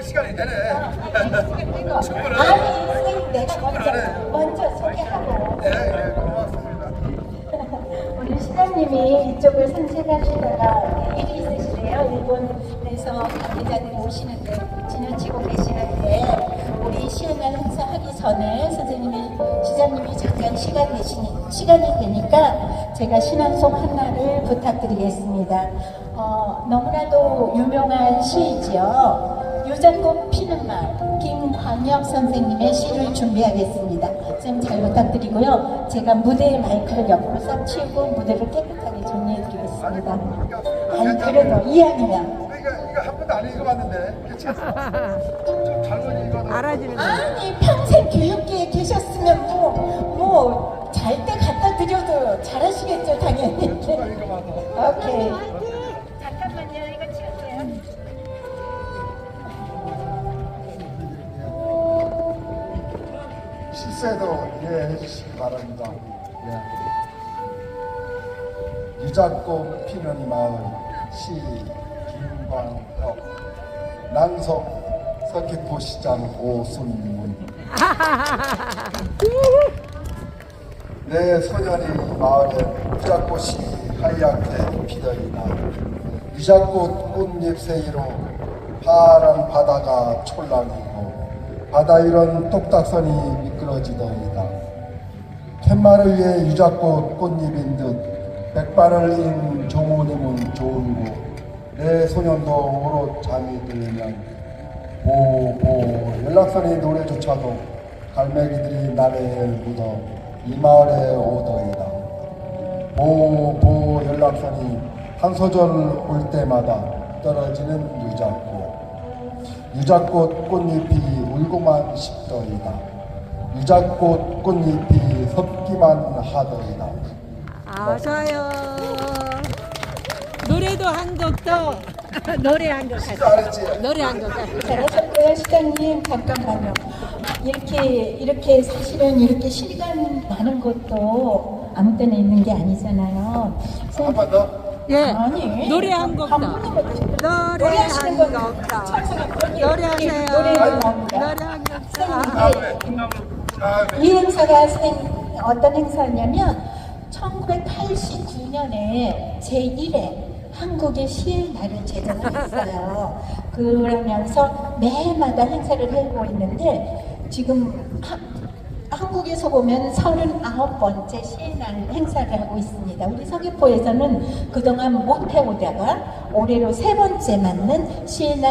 그 시간이 되네. 충분해. 아니 선생님 내가 먼저 먼저 소개하고 예, 예, 고맙습니다. 우리 시장님이 이쪽을 산책하시다가 일이 있으시래요. 일본에서 관계자들이 오시는데 지나치고 계시는데 우리 시연날 행사 하기 전에 선생님이 시장님이 잠깐 시간 되시니 시간이 되니까 제가 신앙송 하나를 부탁드리겠습니다. 어, 너무나도 유명한 시이지요. 유자꽃 피는 말 김광혁 선생님의 시를 준비하겠습니다. 선생님 잘 부탁드리고요. 제가 무대에 마이크를 옆으로 싹 치우고 무대를 깨끗하게 정리해드리겠습니다. 아니 그래도 이왕이면 이거 이거 한 번도 안 읽어봤는데 괜찮아. 좀 잘못 읽어도 알아주는 거. 아니 평생 교육계에 계셨으면 뭐뭐잘 때 갖다 드려도 잘하시겠죠 당연히. 누가 읽어봐도. 오케이. 실세도 이해해 주시기 바랍니다. 예. 유자꽃 피는 마을 시 김광혁 낭속 서귀포시장 오순문 내 소년이 마을에 유자꽃이 하얗게 피더이다 유자꽃 꽃잎 사이로 파란 바다가 촐랑이고 바다 위런 똑딱선이 미끄러지더이다. 팻말을 위해 유자꽃 꽃잎인 듯 백발을 인 종우님은 좋은고 내 소년도 오롯 잠이 들면 보보. 연락선이 노래조차도 갈매기들이 나래에 묻어 이 마을에 오더이다. 보보. 연락선이 한 소절 올 때마다 떨어지는 유자꽃. 유자꽃 꽃잎이 울고만 싶더이다 유자꽃 꽃잎이 섭기만 하더이다 아, 좋아요. 노래도 한 곡 더. 노래 한곡 하자. 잘했지? 노래 한 곡 하자. 잘하셨고요 시장님 잠깐만요. 이렇게 이렇게 사실은 이렇게 시간 나는 것도 아무 때나 있는 게 아니잖아요. 한 번 더? 예. 아니 노래 한 곡 더. 노래 노래 하시는 한건곡 더. 찬성이 그렇게 노래하세요. 노래 한 곡 더. 다음에 다음에 이 행사가 생- 어떤 행사냐면 1989년에 제1회 한국의 시의 날을 제정을 했어요. 그러면서 매해마다 행사를 하고 있는데 지금 하- 한국에서 보면 39번째 시의 날 행사를 하고 있습니다. 우리 서귀포에서는 그동안 못 해오다가 올해로 세 번째 맞는 시의 날